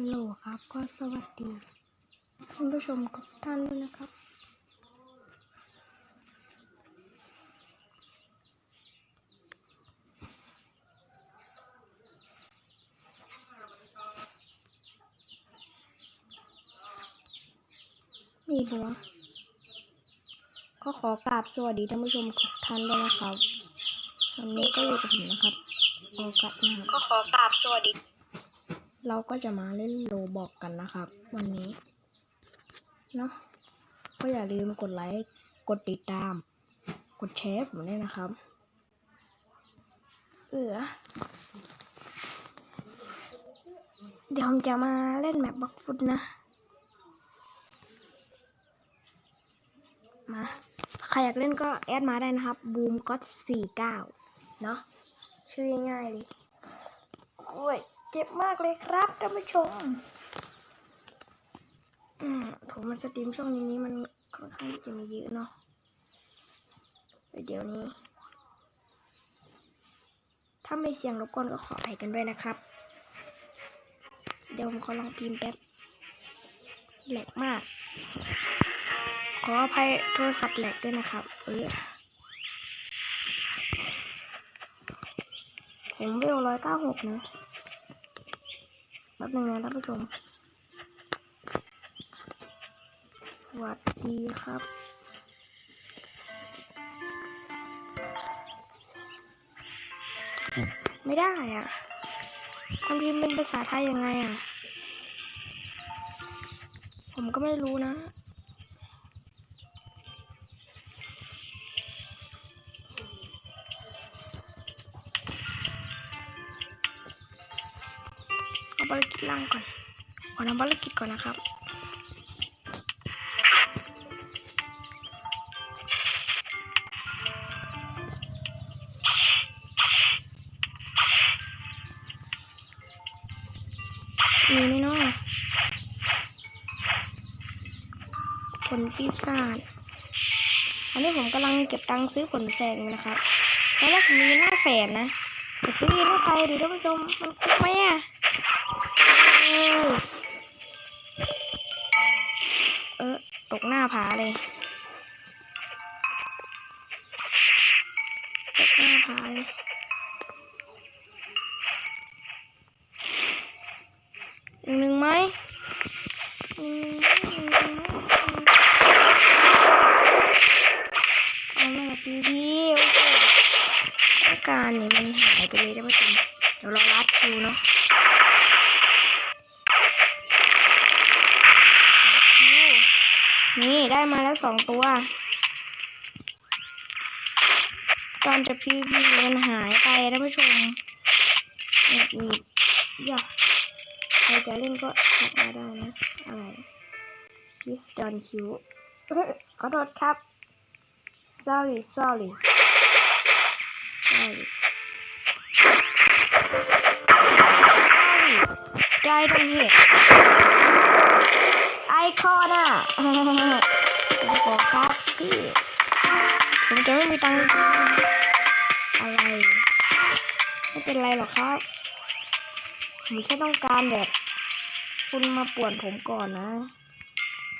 ฮัลโหลครับก็สวัสดีท่านผู้ชมทุกท่านด้วยนะครับมีบัวก็ขอกราบสวัสดีท่านผู้ชมทุกท่านด้วยนะครับวันนี้ก็อยู่กับผมนะครับ โอกาสนะครับก็ขอกราบสวัสดี เราก็จะมาเล่นโลบอกกันนะครับ วันนี้เนาะก็อย่าลืมกดไลค์ กดติดตาม กดแชร์ผมด้วยนะครับ เออเดี๋ยวผมจะมาเล่นแมปบักฟุตนะ มา ใครอยากเล่นก็แอดมาได้นะครับบูมก็สี่เก้าเนาะชื่อง่ายๆเลยโอ้ย เจ็บมากเลยครับท่านผู้ชมอืมผมมันสตรีมช่วงนี้นี้มันค่อนข้างจะมีเยอะเนาะเดี๋ยวนี้ ถ้าไม่เสียงรบกวนก็ขออภัยกันด้วยนะครับ เดี๋ยวผมขอลองพิมพ์แป๊บแหลกมาก ขออภัยโทรศัพท์แหลกด้วยนะครับ เออผมเวลร้อยเก้าหกนะ แป๊บนึงนะท่านผู้ชมสวัสดีครับไม่ได้อะมันพิมพ์เป็นภาษาไทยยังไงอะ ผมก็ไม่รู้นะ เอาภารกิจล่างก่อนขอทำภารกิจก่อนนะครับมีไหมเนาะผลปีศาจอันนี้ผมกำลังเก็บตังค์ซื้อผลแสงนะครับตอนแรกผมมีห้าแสนนะแต่ซื้อไม่ไปดิท่านผู้ชมมันคุ้มไหมอะ เออตกหน้าผาเลย สองตัว ตอนจะพีพีมันหายไปท่านผู้ชมนี่นี่อย่าใครจะเล่นก็ทักมาได้นะอะไร please don't kill ขอโทษครับ sorry sorry sorry sorry ได้ตรงเหตุไอคอนอะ ผมขอครับพี่ผมจะไม่มีตังค์อะไร ไม่เป็นไรหรอกครับ ผมแค่ต้องการแบบ คุณมาป่วนผมก่อนนะ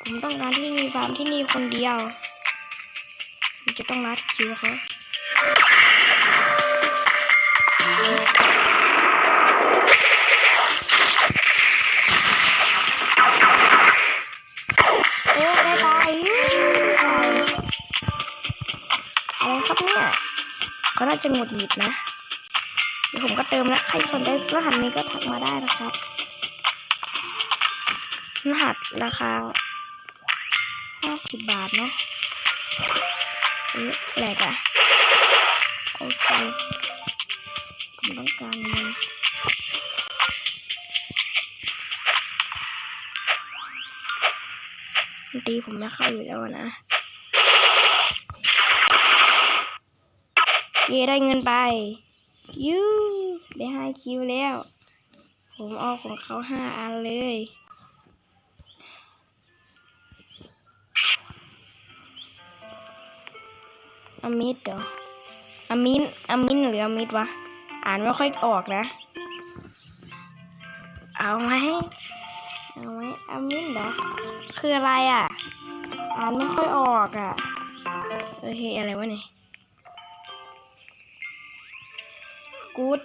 ผมต้องการที่มีฟาร์มที่นี่คนเดียว ผมจะต้องรัดคิวเขา เขาน่าจะหงุดหงิดนะเดี๋ยวผมก็เติมแล้วใครสนใจรหัสนี้ก็ทักมาได้นะครับ รหัสราคา50บบาทเนาะอ๊ะแหลกอะโอเคผมต้องการเงินมันตีผมไม่เข้าอยู่แล้วนะ เย่ได้เงินไปยูได้ห้าคิวแล้ว ผมเอาของเขาห้าอันเลยอามิดเหรออามินอามินหรืออามิดวะ อ่านไม่ค่อยออกนะ เอาไหมเอาไหมอมินเหรอ คืออะไรอะ อ่านไม่ค่อยออกอะเอเฮอะไรวะเนี่ย กูด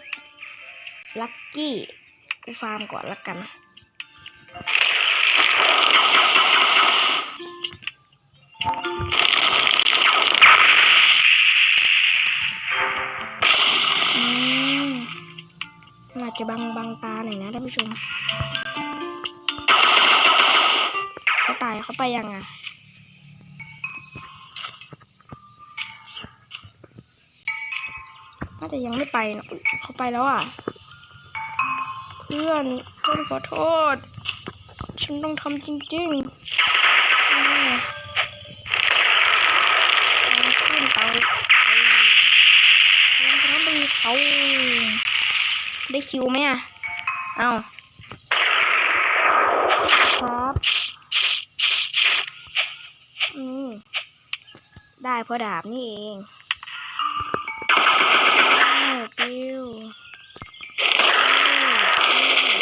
ลักกี้กูฟาร์มก่อนละกันอืมมัน อาจจะบังบังตาหน่อยนะท่านผู้ชม เขาตายเขาไปยังอะ จะยังไม่ไปนะเขาไปแล้วอะ เพื่อนเพื่อนขอโทษ ฉันต้องทำจริงๆแน่อาขึ้นเตาเอาเอาไปเขาได้คิวไหมอะ เอาครับอืมได้เพราะดาบนี่เอง อ้าวปิ้วปิ้ว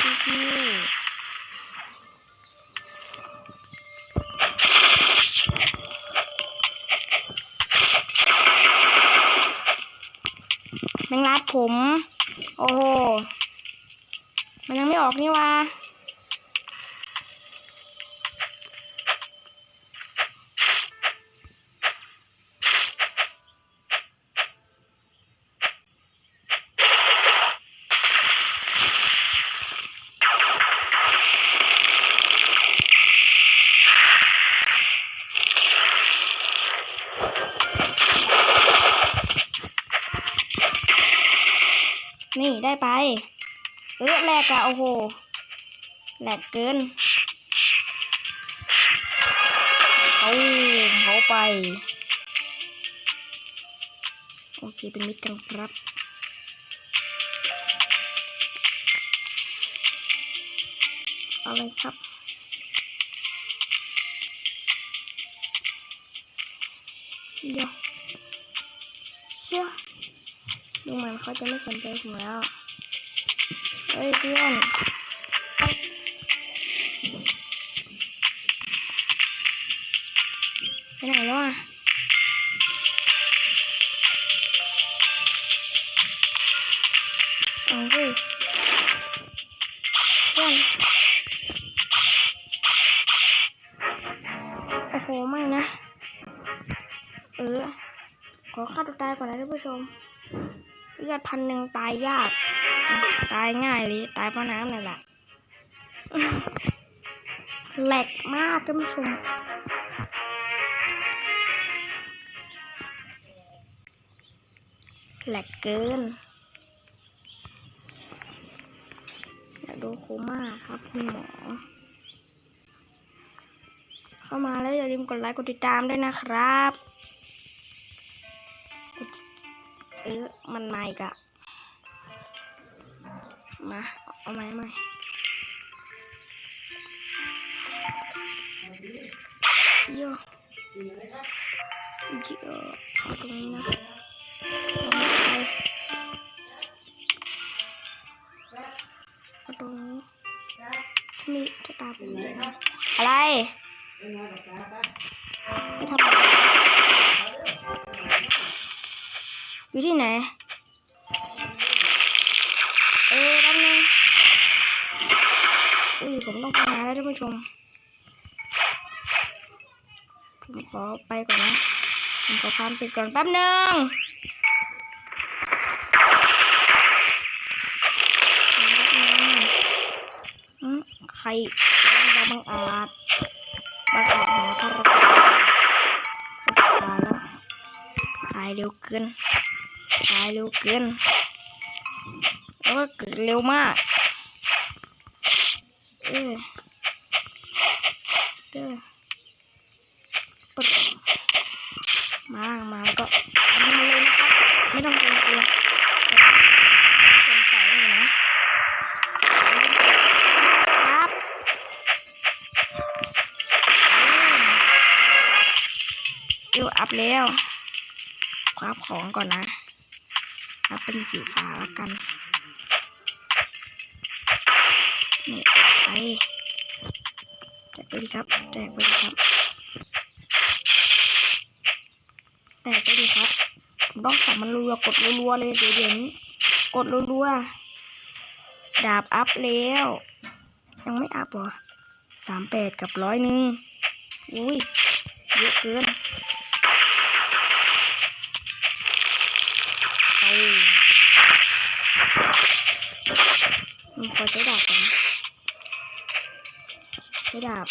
ปิ้วปิ้วแมงลัดผม โอ้โห มันยังไม่ออกนี่วะ ได้ไป เออแหลกอะโอ้โหแหลกเกินเขาเขาไป โอเค เป็นมิตรกันครับเอาเลยครับเดี๋ยว ดูเหมือนเขาจะไม่สนใจผมแล้วเฮ้ยเพื่อนไปไหนแล้วอะเอาเว้ยเพื่อนโอ้โหไม่นะ เออ ขอฆ่าตัวตายก่อนนะท่านผู้ชม ลือดพันหนึ่งตายยาก ตายง่ายเลย ตายเพราะน้ำนี่แหละแหลกมากท่านผู้ชมแหลกเกินอยากดูโคม่าครับคุณหมอ เข้ามาแล้วอย่าลืมกดไลค์กดติดตามด้วยนะครับ เออ มันมาอีกอะมา เอาไมไหมโยโยเอาตรงนี้นะเอาตรงนี้มีจะตาผมเลยอะไรไม่ทำ อยู่ที่ไหน เออแป๊บนึงอุ้ยผมต้องไปหาแล้วท่านผู้ชม ผมขอไปก่อนนะ ผมขอความเสร็จก่อนแป๊บนึงแป๊บนึงอืมใครบังอาจบังอาจหาพระเราตายแล้วตายเร็วเกินายเร็วเกินแล้วก็เกิดเร็วมาก เออเออปดมามาก็มาเลยนะครับ ไม่ต้องเกรงกลัวเป็นสายอยู่นะครับเอวอัพแล้วคว้าของก่อนนะ เป็นสีฟ้าแล้วกัน นี่ไปแจกไปดีครับแจกไปดีครับแจกไปดีครับต้องสับมันรัวกดรัวเลยเดี๋ยวเดี๋ยวนี้กดรัวๆดาบอัพแล้ว ยังไม่อัพเหรอสามแปดกับร้อยหนึ่งอุ้ย เยอะเกิน ดาบ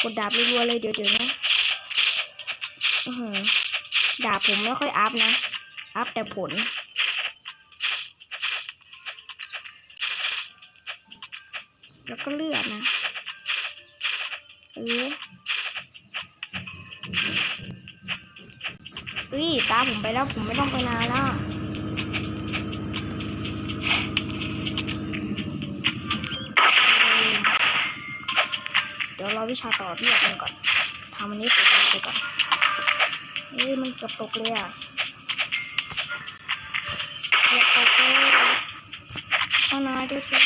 กดดาบรัวๆเลยเดี๋ยวเดี๋ยวนะอือหือดาบผมไม่ค่อยอัพนะ อัพแต่ผล แล้วก็เลือดนะ เออเอ้ยตาผมไปแล้วผมไม่ต้องไปนานแล้ว ดี๋ยวรอวิชาต่อที่อยากเป็นก่อนทำอันนี้เสร็จไปก่อนเฮ้ยมันเกือบตกเลยอะเกือบตกเลยเอานายด้วยที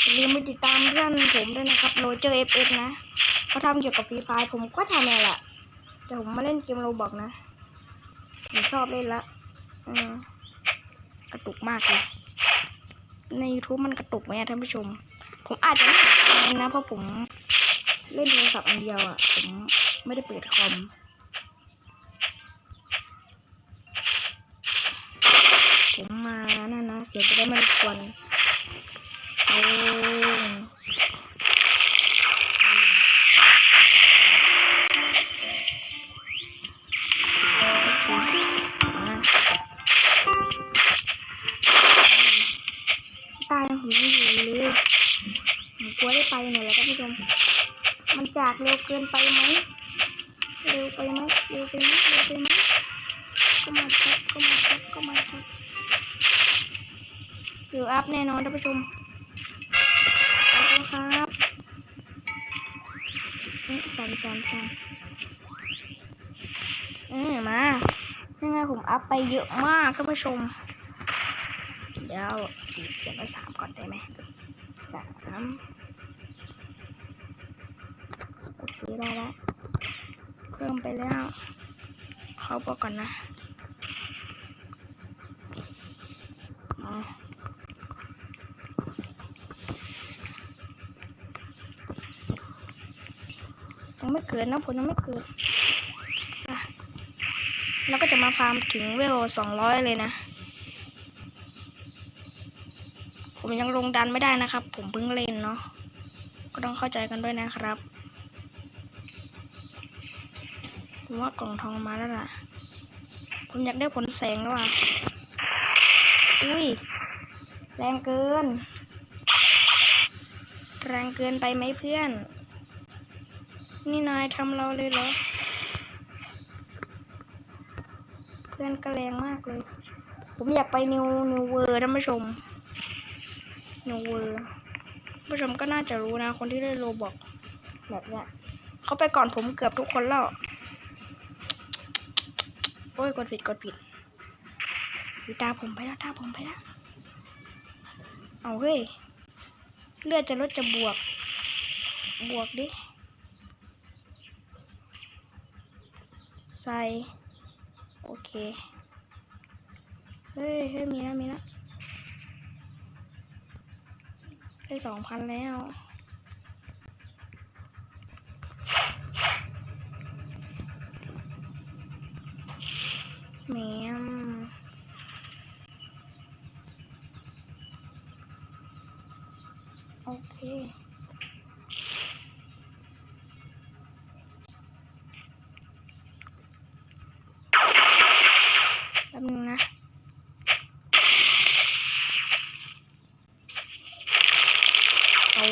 อย่าลืมไปติดตามเพื่อนผมด้วยนะครับโรเจอร์เอฟเอฟนะเขาทำเกี่ยวกับฟรีไฟผมก็ทำนี่แหละแต่ผมมาเล่นเกมโรบอกนะผมชอบเล่นละอืมกระตุกมากเลย ใน YouTube มันกระตุกไหมอะท่านผู้ชม ผมอาจจะไม่เห็นนะ เพราะผมเล่นโทรศัพท์อันเดียวอะผมไม่ได้เปิดคอมผมมานั่นนะ เสียงจะได้ไม่รบกวนโอ้โวได้ไปเนี่ยแหละท่านผู้ชม มันจากเร็วเกินไปไหม เร็วไปไหมเร็วไปไหมเร็วไปไหมก็มาครับก็มาครับก็มาครับเดี๋ยวอัพแน่นอนท่านผู้ชมเอาละครับเอ๊ะสันสันสันเออมายังไงผมอัพไปเยอะมากท่านผู้ชม เดี๋ยวขีดเขียนไว้สามก่อนได้ไหมสาม โอเคได้แล้วเพิ่มไปแล้ว เขาบอกก่อนนะยังไม่เกิดนะผมยังไม่เกิดแล้วก็จะมาฟาร์มถึงเวลสองร้อยเลยนะ ผมยังลงดันไม่ได้นะครับ ผมเพิ่งเล่นเนาะ ก็ต้องเข้าใจกันด้วยนะครับ ผมว่ากล่องทองมาแล้วล่ะ ผมอยากได้ผลแสงแล้วอะ อุ้ย แรงเกิน แรงเกินไปไหมเพื่อน นี่นายทำเราเลยเหรอ เพื่อนก็แรงมากเลย ผมอยากไปนิวนิวเวอร์ท่านผู้ชม นิวเวอร์ผู้ชมก็น่าจะรู้นะ คนที่ได้โลบอกแบบเนี้ยเขาไปก่อนผมเกือบทุกคนแล้ว โอ้ยกดผิดกดผิดดูตาผมไปแล้วตาผมไปแล้วเอาเฮ้ยเลือดจะลดจะบวก บวกดิ ใส่ โอเค เฮ้ยเฮ้ยมีนะมีนะได้สองพันแล้ว แหมมโอเค แป๊บนึงนะ เอา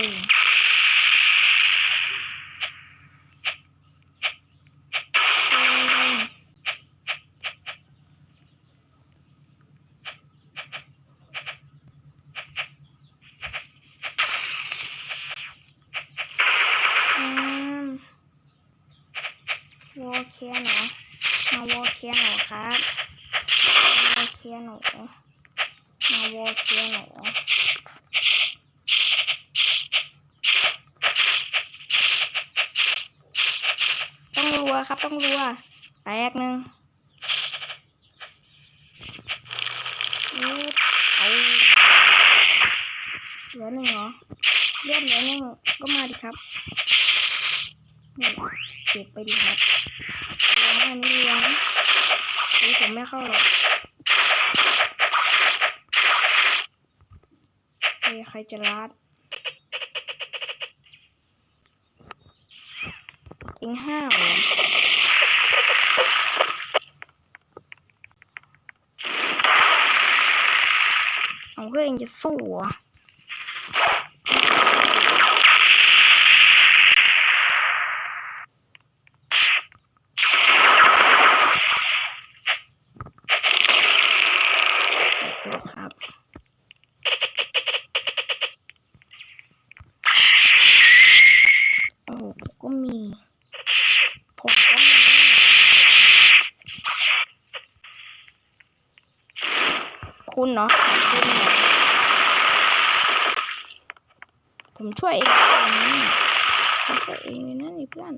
อืมวอ ลแคนเหรอมาวอลแคนเหรอครับลียร์หนูมาวอลเคลียร์หนูต้องรัวครับต้องรัวแตกหนึ่งนี่เอาเหลือหนึ่งเหรอเลือดเหลือหนึ่งก็มาดิครับเก็บไปดีครับ อันนี้เลี้ยงนี่ผมไม่เข้าหรอกเฮ้ยใครจะรัดอิงห้าวเหรอเอาเพื่อเองจะสู้เหรอแตะไปเลยครับ โอ้โหก็มี ผมก็มี คุณเนาะคุณเนาะผมช่วยเองเลยนะผมั่นนี่เพื่อน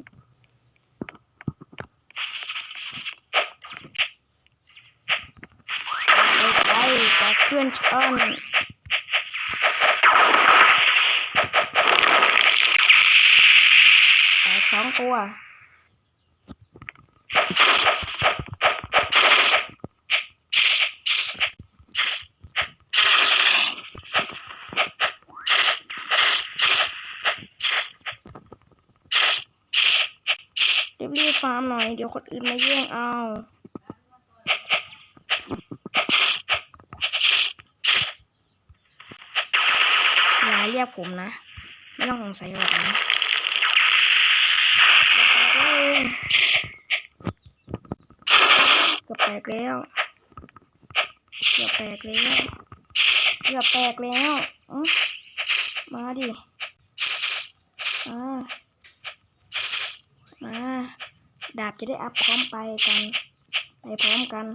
ไปไปจากเพื่อนชนแต่สองตัว รีบๆฟาร์มห น่อย เดี๋ยวคนอื่นมาแย่งเอาอย่าเรียกผมนะ ไม่ต้องสงสัยหรอกนะเกือบแตกแล้วเกือบแตกแล้วเกือบแตกแล้วอื้อมาดิอ่า ดาบจะได้อัพพร้อมไปกัน ไปพร้อมกัน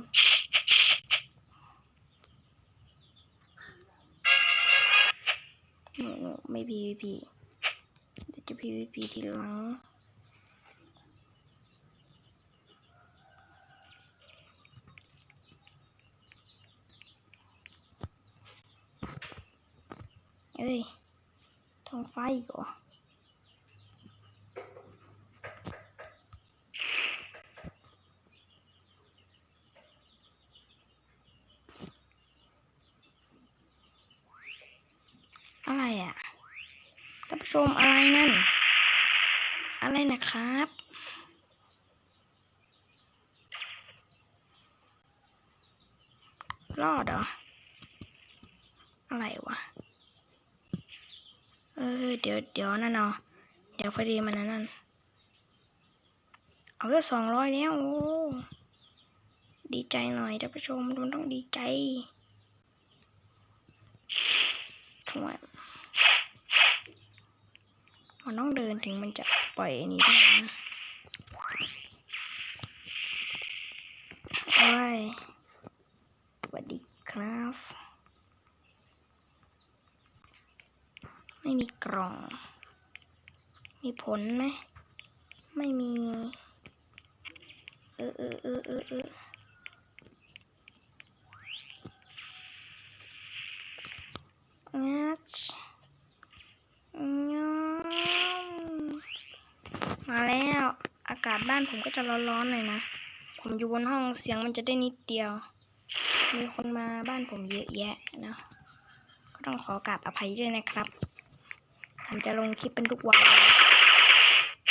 หนูไม่ PVP เดี๋ยวจะ PVP ทีหลังเอ้ยทองไฟอีก่อ อะไรอะท่านผู้ชมอะไรนั่น อะไรนะครับ รอดเหรอ อะไรวะ เออ เดี๋ยวเดี๋ยวนั่นเนาะเดี๋ยวพอดีมันนั่น เอาแค่สองร้อยแล้ว โอ้ ดีใจหน่อยท่านผู้ชมมันต้องดีใจช่วย มันต้องเดินถึงมันจะปล่อยอันนี้ได้นะโอ้ยสวัสดีครับ ไม่มีกล่อง มีผลไหม ไม่มี เออเออเออเออเอองัดงามมาแล้ว อากาศบ้านผมก็จะร้อนๆหน่อยนะ ผมอยู่บนห้องเสียงมันจะได้นิดเดียว มีคนมาบ้านผมเยอะแยะนะ ก็ต้องขอกราบอภัยด้วยนะครับ ผมจะลงคลิปเป็นทุกวัน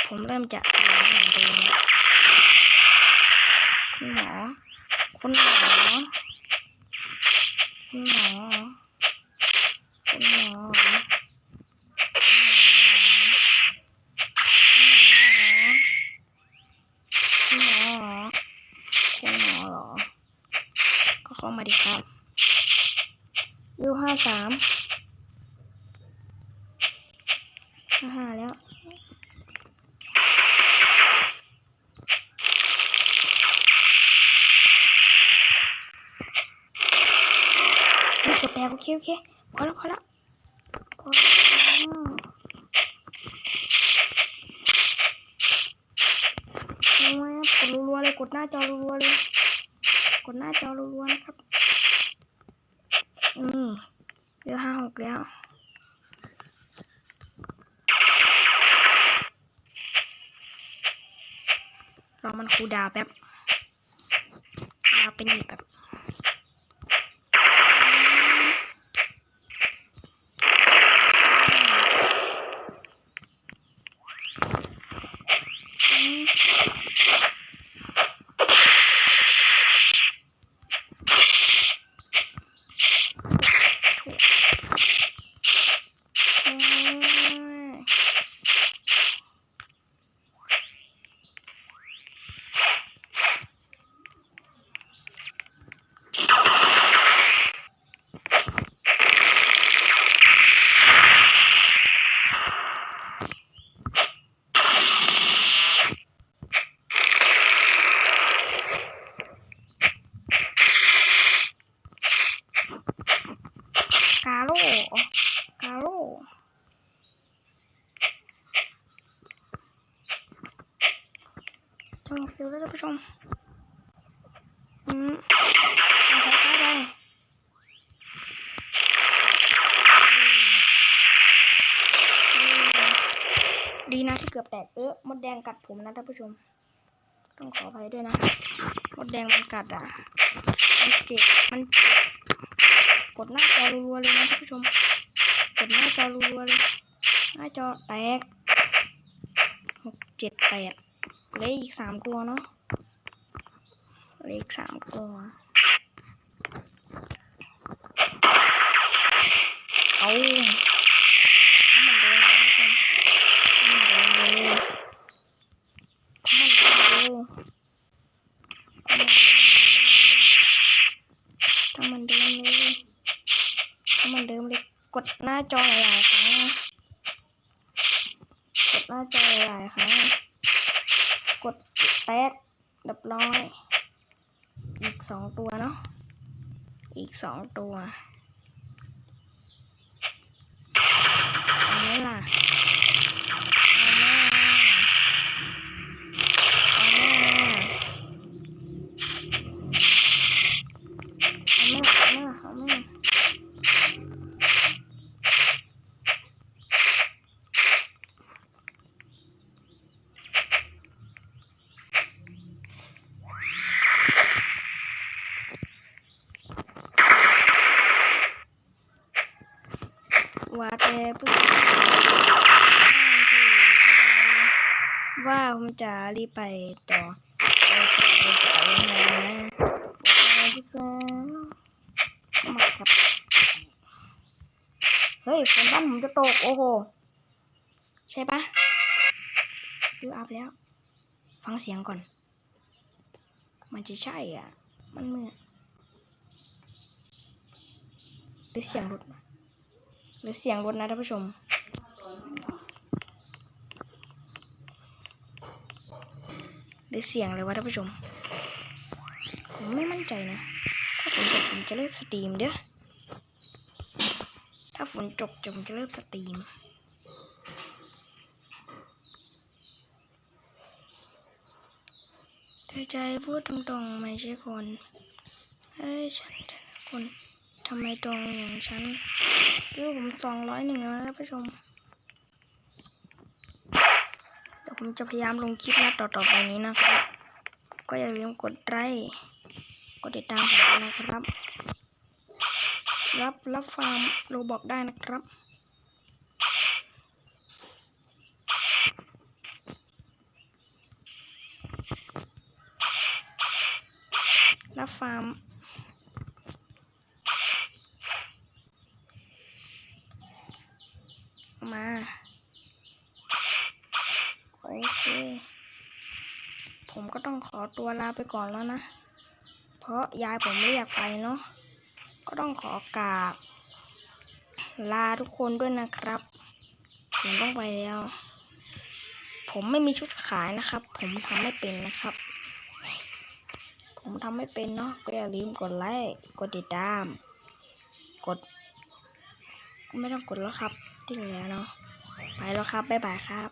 ผมเริ่มจะขยันเหมือนเดิมคุณหมอ คุณหมอ คุณหมอ คุณหมอ คุณหมอ คุณหมอเหรอ ก็เข้ามาดิครับวิวห้าสามห้าห้าแล้วเคโอเคพอแล้วพอแล้วพอแล้วโอ้ยกดรัวๆเลยกดหน้าจอรัวๆเลยกดหน้าจอรัวๆนะครับ นี่ เดี๋ยวห้าหกแล้วรอมันคูดาวแป๊บดาวเป็นอีกแบบอืมโอ้ย กาโล กาโลจังหวะฟิวแล้วท่านผู้ชม อืมใส่เข้ดีนะที่เกือบแตกเออมดแดงกัดผมนะท่านผู้ชม ต้องขออภัยด้วยนะ มดแดงมันกัดอะ มันเจ็บ มันเจ็บ ดหน้าจอรัวๆเลยนะท่านผู้ชม กดหน้าจอรัวๆเลย หน้าจอแตกหกเจ็ดแปดเลขอีกสามตัวเนาะเลขอีกสามตัว เอาทำเหมือนเดิมนะทุกคนทำเหมือนเดิมเลยทำเหมือนเดิมเลยทำเหมือนเดิมเลยทำเหมือนเดิมเลย กดหน้า จอหลายๆครั้งกดหน้าจอหลายๆครั้งกดแป๊ดับร้อย อีกสองตัวเนาะอีกสองตัวเอาไหมล่ะเอาไหมล่ะเอาไหมล่ะเอาไหมล่ะเอาไหมล่ะ ว่าแต่ผู้ชายว่าผม จะรีบไปต่อไปต่อนะว่าผู้สาวมาครับเฮ้ยฝนบ้านผมจะตก โอ้โห ใช่ปะดูอัพแล้ว ฟังเสียงก่อน มันจะใช่อะ มันเหมื่อนหรือเสียงรถหรือเสียงรถนะท่านผู้ชม หรือเสียงเลยวะท่านผู้ชม ผมไม่มั่นใจนะ ถ้าฝนตกผมจะเลิกสตรีมเด้อถ้าฝนตกจะผมจะเลิกสตรีมใจใจพูดตรงๆไม่ใช่คนเฮ้ยฉันคนทำไมตรงอย่างฉันวิวผมสองร้อยหนึ่งแล้วนะท่านผู้ชม เดี๋ยว ผมจะพยายามลงคลิปนะต่อๆไปนี้นะครับ ก็อย่าลืมกดไลค์กดติดตามผมนะครับ รับรับฟาร์มโรบอกได้นะครับรับฟาร์ม ผมก็ต้องขอตัวลาไปก่อนแล้วนะ เพราะยายผมไม่อยากไปเนาะ ก็ต้องขอกราบ ลาทุกคนด้วยนะครับ ผมต้องไปแล้ว ผมไม่มีชุดขายนะครับ ผมทำไม่เป็นนะครับ ผมทำไม่เป็นเนาะ ก็อย่าลืมกดไลค์ กดติดตาม กด ไม่ต้องกดแล้วครับทิ้งแล้วเนาะ ไปแล้วครับ บ๊ายบายครับ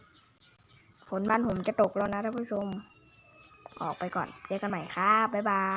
ฝนบ้านผมจะตกแล้วนะท่านผู้ชม ออกไปก่อน เจอกันใหม่ครับ บ๊ายบาย